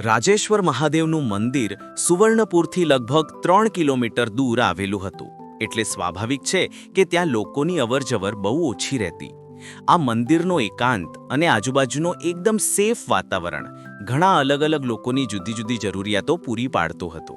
રાજેશ્વર મહાદેવનું મંદિર સુવર્ણપુરથી લગભગ ત્રણ કિલોમીટર દૂર આવેલું હતું. એટલે સ્વાભાવિક છે કે ત્યાં લોકોની અવરજવર બહુ ઓછી રહેતી. આ મંદિરનો એકાંત અને આજુબાજુનો એકદમ સેફ વાતાવરણ ઘણા અલગ અલગ લોકોની જુદી જુદી જરૂરિયાતો પૂરી પાડતું હતું.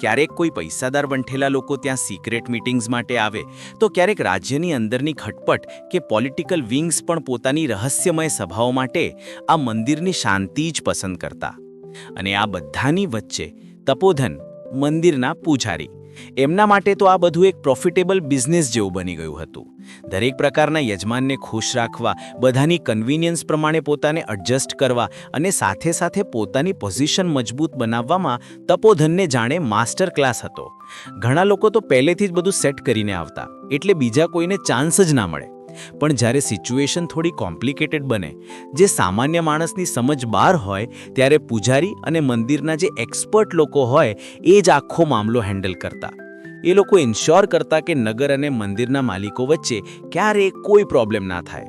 ક્યારેક કોઈ પૈસાદાર બંઠેલા લોકો ત્યાં સિક્રેટ મીટિંગ્સ માટે આવે, તો ક્યારેક રાજ્યની અંદરની ખટપટ કે પોલિટિકલ વિંગ્સ પણ પોતાની રહસ્યમય સભાઓ માટે આ મંદિરની શાંતિ જ પસંદ કરતા. અને આ બધાની વચ્ચે તપોધન મંદિરના પૂજારી. એમના માટે તો આ બધું એક પ્રોફિટેબલ બિઝનેસ જેવું બની ગયું હતું. દરેક પ્રકારના યજમાનને ખુશ રાખવા, બધાની કન્વિનિયન્સ પ્રમાણે પોતાને એડજસ્ટ કરવા અને સાથે સાથે પોતાની પોઝિશન મજબૂત બનાવવામાં તપોધનને જાણે માસ્ટર ક્લાસ હતો. ઘણા લોકો તો પહેલેથી જ બધું સેટ કરીને આવતા, એટલે બીજા કોઈને ચાન્સ જ ના મળે. પણ જ્યારે સિચ્યુએશન થોડી કોમ્પ્લિકેટેડ બને, જે સામાન્ય માણસની સમજ બહાર હોય, ત્યારે પૂજારી અને મંદિરના જે એક્સપર્ટ લોકો હોય, એ જ આખો મામલો હેન્ડલ કરતા. એ લોકો ઇન્શ્યોર કરતા કે નગર અને મંદિરના માલિકો વચ્ચે ક્યારેય કોઈ પ્રોબ્લેમ ના થાય.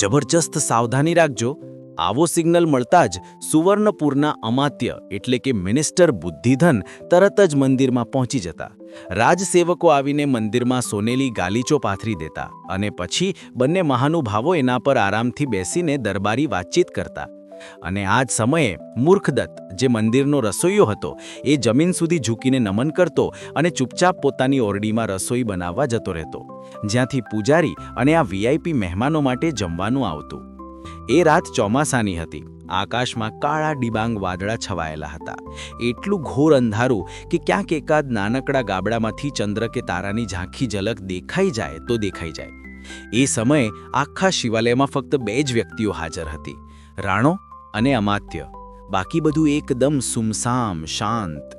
જબરજસ્ત સાવધાની રાખજો આવો સિગ્નલ મળતા જ સુવર્ણપુરના અમાત્ય એટલે કે મિનિસ્ટર બુદ્ધિધન તરત જ મંદિરમાં પહોંચી જતા. રાજસેવકો આવીને મંદિરમાં સોનેલી ગાલીચો પાથરી દેતા અને પછી બંને મહાનુભાવો એના પર આરામથી બેસીને દરબારી વાતચીત કરતા. અને આ જ સમયે મૂર્ખદત્ત, જે મંદિરનો રસોઈયો હતો, એ જમીન સુધી ઝૂકીને નમન કરતો અને ચૂપચાપ પોતાની ઓરડીમાં રસોઈ બનાવવા જતો રહેતો. જ્યાંથી પૂજારી અને આ વીઆઈપી મહેમાનો માટે જમવાનું આવતું. એ રાત ચોમાસાની હતી. આકાશમાં કાળા ડિબાંગ વાદળા છવાયેલા હતા. એટલું ઘોર અંધારું કે ક્યાંક એકાદ નાનકડા ગાબડામાંથી ચંદ્ર કે તારાની ઝાંખી ઝલક દેખાઈ જાય તો દેખાઈ જાય. એ સમયે આખા શિવાલયમાં ફક્ત બે જ વ્યક્તિઓ હાજર હતી. રાણો અને અમાત્ય. બાકી બધું એકદમ સુમસામ, શાંત.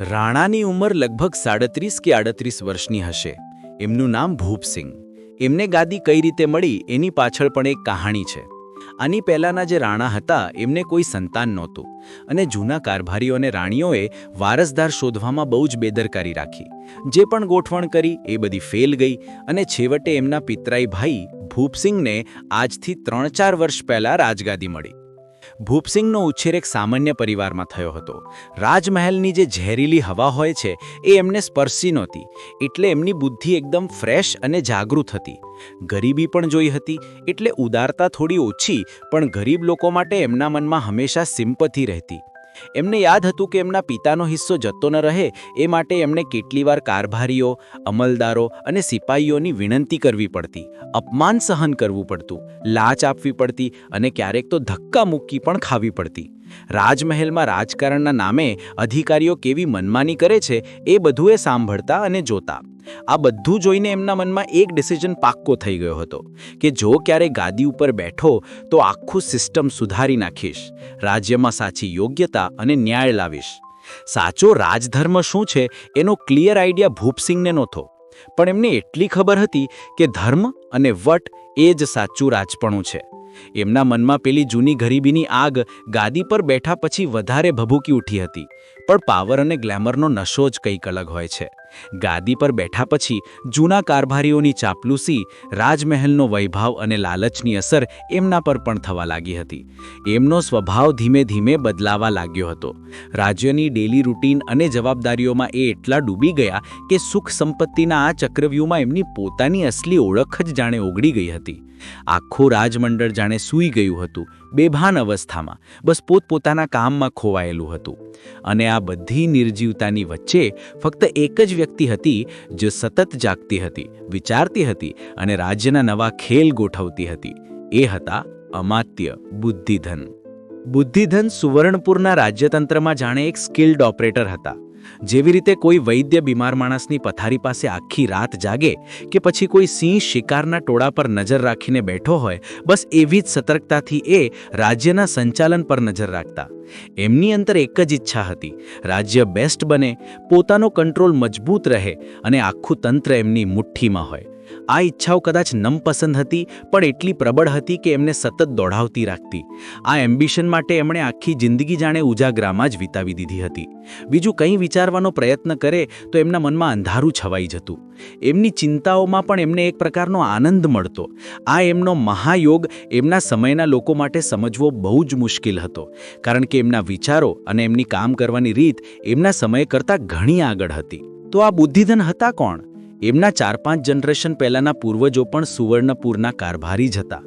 રાણાની ઉંમર લગભગ સાડત્રીસ કે આડત્રીસ વર્ષની હશે. એમનું નામ ભૂપસિંહ. એમને ગાદી કઈ રીતે મળી એની પાછળ પણ એક કહાણી છે. આની પહેલાંના જે રાણા હતા, એમને કોઈ સંતાન નહોતું. અને જૂના કારભારીઓ અને રાણીઓએ વારસદાર શોધવામાં બહુ જ બેદરકારી રાખી. જે પણ ગોઠવણ કરી, એ બધી ફેલ ગઈ અને છેવટે એમના પિતરાઈ ભાઈ ભૂપસિંહને આજથી ત્રણ ચાર વર્ષ પહેલાં રાજગાદી મળી. ભૂપસિંહનો ઉછેર એક સામાન્ય પરિવારમાં થયો હતો. રાજમહેલની જે ઝેરીલી હવા હોય છે, એ એમને સ્પર્શી નહોતી, એટલે એમની બુદ્ધિ એકદમ ફ્રેશ અને જાગૃત હતી. ગરીબી પણ જોઈ હતી, એટલે ઉદારતા થોડી ઓછી, પણ ગરીબ લોકો માટે એમના મનમાં હંમેશા સિમ્પથી રહેતી. એમને યાદ હતું કે એમના પિતાનો હિસ્સો જતો ન રહે, એ માટે એમણે કેટલીવાર કારભારીઓ, અમલદારો અને સિપાહીઓની વિનંતી કરવી પડતી, અપમાન સહન કરવું પડતું, લાચ આપવી પડતી અને ક્યારેક તો ધક્કા મૂકી પણ ખાવી પડતી. રાજમહેલમાં રાજકારણના નામે અધિકારીઓ કેવી મનમાની કરે છે એ બધું એ સાંભળતા અને જોતા. આ બધું જોઈને એમના મનમાં એક ડિસિઝન પાક્કો થઈ ગયો હતો, કે જો ક્યારે ગાદી ઉપર બેઠો તો આખું સિસ્ટમ સુધારી નાખીશ, રાજ્યમાં સાચી યોગ્યતા અને ન્યાય લાવીશ. સાચો રાજધર્મ શું છે એનો ક્લિયર આઈડિયા ભૂપસિંહને નહોતો, પણ એમને એટલી ખબર હતી કે ધર્મ અને વટ એ જ સાચું રાજપણું છે. એમના મનમાં પેલી જૂની ગરીબીની આગ ગાદી પર બેઠા પછી વધારે ભભૂકી ઉઠી હતી. પણ પાવર અને ગ્લેમરનો નશો જ કંઈક અલગ હોય છે. ગાદી પર બેઠા પછી જૂના કારભારીઓની ચાપલૂસી, રાજમહેલનો વૈભવ અને લાલચની અસર એમના પર પણ થવા લાગી હતી. એમનો સ્વભાવ ધીમે ધીમે બદલાવા લાગ્યો હતો. રાજ્યની ડેલી રૂટીન અને જવાબદારીઓમાં એ એટલા ડૂબી ગયા કે સુખ સંપત્તિના આ ચક્રવ્યૂહમાં એમની પોતાની અસલી ઓળખ જ જાણે ઓગળી ગઈ હતી. આખું રાજમંડળ જાણે સૂઈ ગયું હતું. બેભાન અવસ્થામાં બસ પોતપોતાના કામમાં ખોવાયેલું હતું. અને આ બધી નિર્જીવતાની વચ્ચે ફક્ત એક જ વ્યક્તિ હતી, જે સતત જાગતી હતી, વિચારતી હતી અને રાજ્યના નવા ખેલ ગોઠવતી હતી. એ હતા અમાત્ય બુદ્ધિધન. બુદ્ધિધન સુવર્ણપુરના રાજ્યતંત્રમાં જાણે એક સ્કિલ્ડ ઓપરેટર હતા. જેવી રીતે કોઈ વૈદ્ય બીમાર માણસની પથારી પાસે આખી રાત જાગે કે પછી કોઈ સિંહ શિકારના ટોળા પર નજર રાખીને બેઠો હોય, બસ એવી જ સતર્કતાથી એ રાજ્યના સંચાલન પર નજર રાખતા. એમની અંતર એક જ ઈચ્છા હતી, રાજ્ય બેસ્ટ બને, પોતાનો કંટ્રોલ મજબૂત રહે અને આખું તંત્ર એમની મુઠ્ઠીમાં હોય. આ ઈચ્છાઓ કદાચ નમપસંદ હતી, પણ એટલી પ્રબળ હતી કે એમને સતત દોડાવતી રાખતી. આ એમ્બિશન માટે એમણે આખી જિંદગી જાણે ઉજાગરામાં જ વિતાવી દીધી હતી. બીજું કંઈ વિચારવાનો પ્રયત્ન કરે, તો એમના મનમાં અંધારું છવાઈ જતું. એમની ચિંતાઓમાં પણ એમને એક પ્રકારનો આનંદ મળતો. આ એમનો મહાયોગ એમના સમયના લોકો માટે સમજવો બહુ જ મુશ્કેલ હતો, કારણ કે એમના વિચારો અને એમની કામ કરવાની રીત એમના સમય કરતાં ઘણી આગળ હતી. તો આ બુદ્ધિધન હતા કોણ? એમના ચાર પાંચ જનરેશન પહેલાંના પૂર્વજો પણ સુવર્ણપુરના કારભારી જ હતા.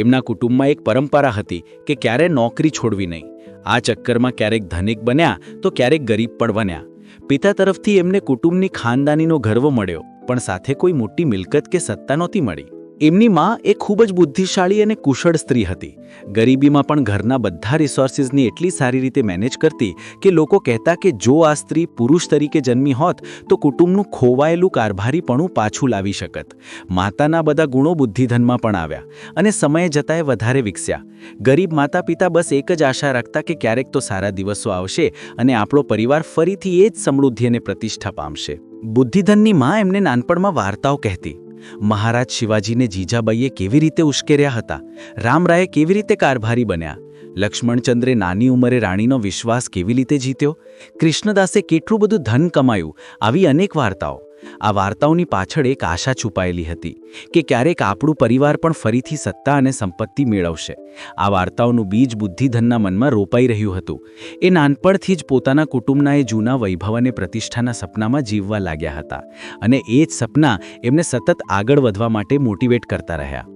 એમના કુટુંબમાં એક પરંપરા હતી કે ક્યારે નોકરી છોડવી નહીં. આ ચક્કરમાં ક્યારેક ધનિક બન્યા તો ક્યારેક ગરીબ પણ બન્યા. પિતા તરફથી એમને કુટુંબની ખાનદાનીનો ગર્વ મળ્યો, પણ સાથે કોઈ મોટી મિલકત કે સત્તા નહોતી મળી. એમની માં એ ખૂબ જ બુદ્ધિશાળી અને કુશળ સ્ત્રી હતી. ગરીબીમાં પણ ઘરના બધા રિસોર્સિસની એટલી સારી રીતે મેનેજ કરતી કે લોકો કહેતા કે જો આ સ્ત્રી પુરુષ તરીકે જન્મી હોત, તો કુટુંબનું ખોવાયેલું કારભારીપણું પાછું લાવી શકત. માતાના બધા ગુણો બુદ્ધિધનમાં પણ આવ્યા અને સમયે જતાંય વધારે વિકસ્યા. ગરીબ માતા પિતા બસ એક જ આશા રાખતા કે ક્યારેક તો સારા દિવસો આવશે અને આપણો પરિવાર ફરીથી એ જ સમૃદ્ધિ અને પ્રતિષ્ઠા પામશે. બુદ્ધિધનની માં એમને નાનપણમાં વાર્તાઓ કહેતી. મહારાજ શિવાજીને જીજાબાઈએ કેવી રીતે ઉશ્કેર્યા હતા? રામરાયે કેવી રીતે કારભારી બન્યા? લક્ષ્મણચંદ્રે નાની ઉંમરે રાણીનો વિશ્વાસ કેવી રીતે જીત્યો? કૃષ્ણદાસે કેટલું બધું ધન કમાયું? આવી અનેક વાર્તાઓ. આ વાર્તાઓની પાછળ એક આશા છુપાયેલી હતી કે ક્યારેક આપણું પરિવાર પણ ફરીથી સત્તા અને સંપત્તિ મેળવશે. આ વાર્તાઓનું બીજ બુદ્ધિધનના મનમાં રોપાઈ રહ્યું હતું. એ નાનપણથી જ પોતાના કુટુંબના એ જૂના વૈભવ અને પ્રતિષ્ઠાના સપનામાં જીવવા લાગ્યા હતા અને એ જ સપના એમને સતત આગળ વધવા માટે મોટિવેટ કરતા રહ્યા.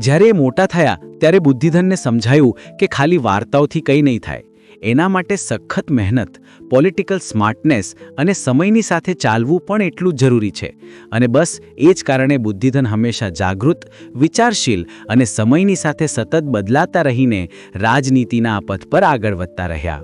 જ્યારે એ મોટા થયા, ત્યારે બુદ્ધિધનને સમજાયું કે ખાલી વાર્તાઓથી કંઈ નહીં થાય. એના માટે સખત મહેનત પોલિટિકલ સ્માર્ટનેસ અને સમયની સાથે ચાલવું પણ એટલું જરૂરી છે. અને બસ, એ જ કારણે બુદ્ધિધન હંમેશા જાગૃત, વિચારશીલ અને સમયની સાથે સતત બદલાતા રહીને રાજનીતિના આ પથ પર આગળ વધતા રહ્યા.